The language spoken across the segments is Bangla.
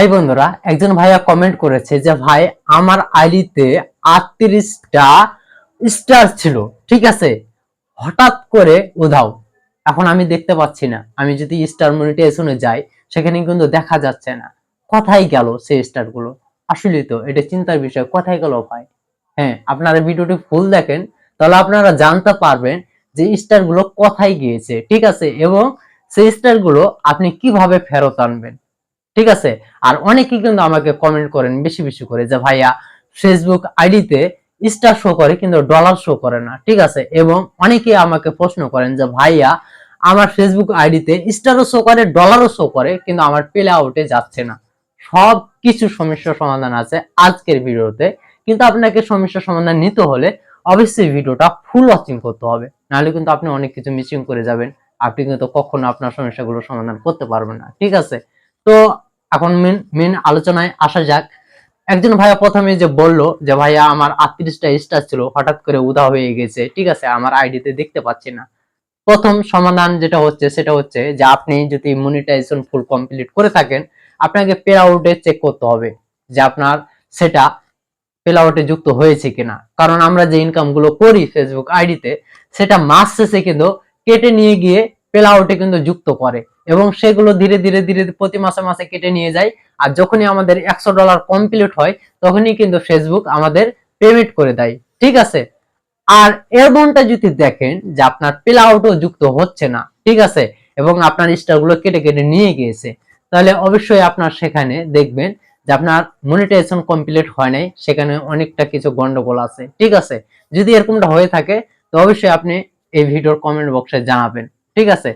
হাই বন্ধুরা, একজন ভাইয়া কমেন্ট করেছে যে, ভাই, আমার আইডিতে আটত্রিশটা স্টার ছিল, ঠিক আছে? হঠাৎ করে উধাও। এখন আমি দেখতে পাচ্ছি না। আমি যদি স্টার মনিটাইজেশনে যাই, সেখানে কিন্তু দেখা যাচ্ছে না। কোথায় গেল সেই স্টারগুলো? আসলে তো, এটা চিন্তার বিষয়। কোথায় গেল ভাই? হ্যাঁ আপনারা ভিডিওটি ফুল দেখেন, তাহলে আপনারা জানতে পারবেন যে স্টারগুলো কোথায় গিয়েছে, ঠিক আছে? এবং সেই স্টারগুলো আপনি কীভাবে ফেরত আনবেন? ঠিক আছে? আর অনেকেই কিন্তু আমাকে কমেন্ট করেন, বেশি বেশি করে, যে ভাইয়া ফেসবুক আইডিতে স্টার শো করে কিন্তু ডলার শো করে না, ঠিক আছে? এবং অনেকেই আমাকে প্রশ্ন করেন যে ভাইয়া আমার ফেসবুক আইডিতে স্টারও শো করে ডলারও শো করে, কিন্তু আমার পেলে আউটে যাচ্ছে না। সব কিছু সমস্যার সমাধান আছে আজকের ভিডিওতে। কিন্তু আপনাকে সমস্যার সমাধান নিতে হলে অবশ্যই ভিডিওটা ফুল ওয়াচিং করতে হবে। নাহলে কিন্তু আপনি অনেক কিছু মিসিং করে যাবেন। আপনি কিন্তু কখনো আপনার সমস্যাগুলো সমাধান করতে পারবেন না, ঠিক আছে? তো এখন মেন মেন আলোচনায় আসা যাক। একজন ভাইয়া প্রথমে যে বলল যে, ভাইয়া, আমার আটত্রিশটা স্টার ছিল, হঠাৎ করে উদা হয়ে গেছে। ঠিক আছে, আমার আইডিতে দেখতে পাচ্ছি না। প্রথম সমাধান যেটা হচ্ছে, সেটা হচ্ছে যে, আপনি যদি মনিটাইজেশন ফুল কমপ্লিট করে থাকেন, আপনাকে পে আউটে চেক করতে হবে যে, আপনার সেটা পে আউটে যুক্ত হয়েছে কিনা। কারণ আমরা যে ইনকামগুলো করি ফেসবুক আইডিতে সেটা মাস শেষে কিন্তু কেটে নিয়ে গিয়ে পে আউটে কিন্তু যুক্ত করে। এবং সেগুলো ধীরে ধীরে ধীরে প্রতি মাসে মাসে কেটে নিয়ে যায়। আর যখনই আমাদের একশো ডলার কমপ্লিট হয়, তখনই কিন্তু ফেসবুক আমাদের পেমেন্ট করে দেয়। ঠিক আছে? আর এমনটা যদি দেখেন যে আপনার পেল আউটও যুক্ত হচ্ছে না, ঠিক আছে? এবং আপনার স্টারগুলো কেটে কেটে নিয়ে গিয়েছে, তাহলে অবশ্যই আপনার সেখানে দেখবেন যে আপনার মনিটাইজেশন কমপ্লিট হয় নাই, সেখানে অনেকটা কিছু গন্ডগোল আছে, ঠিক আছে? যদি এরকমটা হয়ে থাকে, তো অবশ্যই আপনি এই ভিডিওর কমেন্ট বক্সে জানাবেন, ঠিক আছে?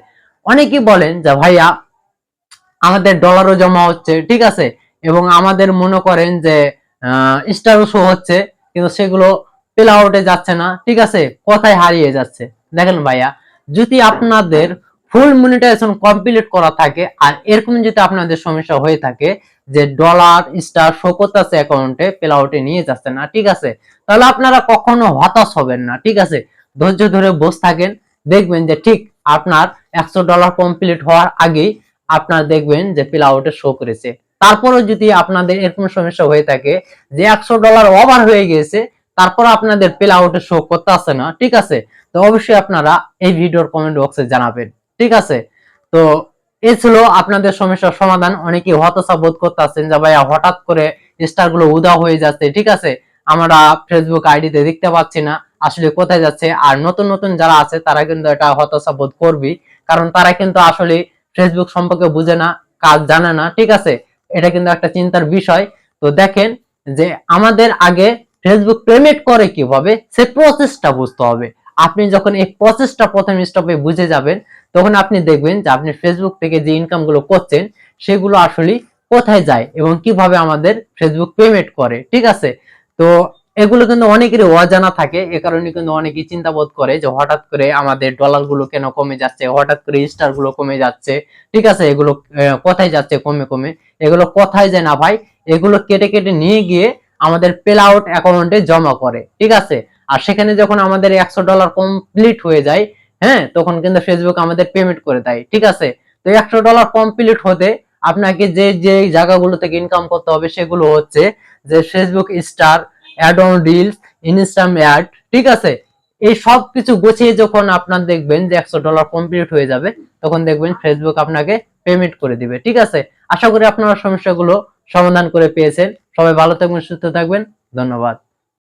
অনেকেই বলেন যে, ভাইয়া, আমাদের ডলারও জমা হচ্ছে, ঠিক আছে? এবং আমাদের মনে করেন যে স্টারও শো হচ্ছে, কিন্তু সেগুলো পেল আউটে যাচ্ছে না, ঠিক আছে? কোথায় হারিয়ে যাচ্ছে। দেখেন ভাইয়া, যদি আপনাদের ফুল মনিটাইজেশন কমপ্লিট করা থাকে, আর এরকম যদি আপনাদের সমস্যা হয়ে থাকে যে ডলার স্টার শো করতেছে অ্যাকাউন্টে পেল আউটে নিয়ে যাচ্ছে না, ঠিক আছে? তাহলে আপনারা কখনো হতাশ হবেন না, ঠিক আছে? ধৈর্য ধরে বসে থাকেন, দেখবেন যে, ঠিক আপনার একশো ডলার কমপ্লিট হওয়ার আগেই আপনার দেখবেন যে পেল আউটে শো করেছে। তারপরেও যদি আপনাদের এরকম সমস্যা হয়ে থাকে যে একশো ডলার ওভার হয়ে গেছে তারপর আপনাদের পেল আউটে শো করতে আসে না, ঠিক আছে? তো অবশ্যই আপনারা এই ভিডিওর কমেন্ট বক্সে জানাবেন, ঠিক আছে? তো এ ছিল আপনাদের সমস্যার সমাধান। অনেকে হতাশা বোধ করতে আসছেন যে, ভাইয়া, হঠাৎ করে স্টারগুলো উদা হয়ে যাচ্ছে। ঠিক আছে? আমরা ফেসবুক আইডিতে দেখতে পাচ্ছি না। আসলে কোথায় যাচ্ছে? আর নতুন নতুন যারা আছে, তারা কিন্তু এটা হতাশা বোধ করবি। কারণ তারা কিন্তু আসলে ফেসবুক সম্পর্কে বুঝে না, কাজ জানে না। ঠিক আছে? এটা কিন্তু একটা চিন্তার বিষয়। তো দেখেন যে আমাদের আগে ফেসবুক পেমেন্ট করে কীভাবে? সে প্রসেসটা বুঝতে হবে। আপনি যখন এই প্রসেসটা প্রথম স্টপে বুঝে যাবেন, তখন আপনি দেখবেন যে আপনি ফেসবুক থেকে যে ইনকামগুলো করছেন, সেগুলো আসলে কোথায় যায় এবং কীভাবে আমাদের ফেসবুক পেমেন্ট করে। ঠিক আছে? তো এগুলো কিন্তু অনেকেরই অজানা থাকে, এ কারণে কিন্তু অনেকেই চিন্তা বোধ করে যে হঠাৎ করে আমাদের ডলারগুলো কেন কমে যাচ্ছে, হঠাৎ করে স্টারগুলো কমে যাচ্ছে, ঠিক আছে? এগুলো কোথায় যাচ্ছে কমে কমে? এগুলো কোথায় যায় না ভাই? এগুলো কেটে কেটে নিয়ে গিয়ে আমাদের পেল আউট অ্যাকাউন্টে জমা করে, ঠিক আছে? আর সেখানে যখন আমাদের একশো ডলার কমপ্লিট হয়ে যায় হ্যাঁ? তখন কিন্তু ফেসবুক আমাদের পেমেন্ট করে দেয়, ঠিক আছে? তো একশো ডলার কমপ্লিট হতে আপনাকে যে যে জায়গাগুলো থেকে ইনকাম করতে হবে সেগুলো হচ্ছে যে Facebook star ad on reels Instagram ad ঠিক আছে? এই সব কিছু গুছিয়ে যখন আপনার দেখবেন যে একশো ডলার কমপ্লিট হয়ে যাবে, তখন দেখবেন ফেসবুক আপনাকে পেমেন্ট করে দিবে, ঠিক আছে? আশা করি আপনারা সমস্যাগুলো সমাধান করে পেয়েছেন। সবাই ভালো থাকবেন, সুস্থ থাকবেন। ধন্যবাদ।